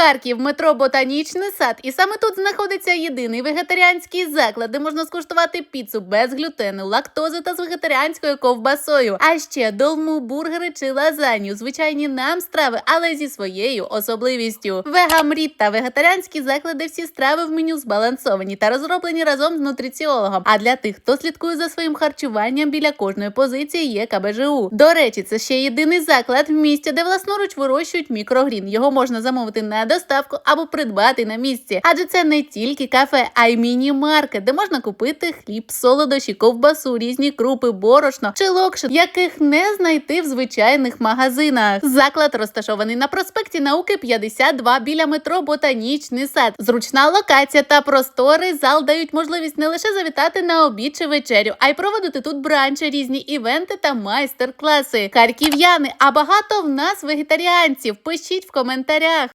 Харків, метро Ботанічний сад. І саме тут знаходиться єдиний вегетаріанський заклад, де можна скуштувати піцу без глютену, лактози та з вегетаріанською ковбасою. А ще долму, бургери чи лазанью. Звичайні нам страви, але зі своєю особливістю. Вегамріт та вегетаріанські заклади всі страви в меню збалансовані та розроблені разом з нутриціологом. А для тих, хто слідкує за своїм харчуванням, біля кожної позиції є КБЖУ. До речі, це ще єдиний заклад в місті, де власноруч вирощують мікрогрін. Його можна замовити на доставку або придбати на місці. Адже це не тільки кафе, а й міні-маркет, де можна купити хліб, солодощі, ковбасу, різні крупи, борошно чи локшин, яких не знайти в звичайних магазинах. Заклад розташований на проспекті Науки 52 біля метро Ботанічний сад. Зручна локація та просторий зал дають можливість не лише завітати на обід чи вечерю, а й проводити тут бранчі, різні івенти та майстер-класи. Харків'яни, а багато в нас вегетаріанців. Пишіть в коментарях.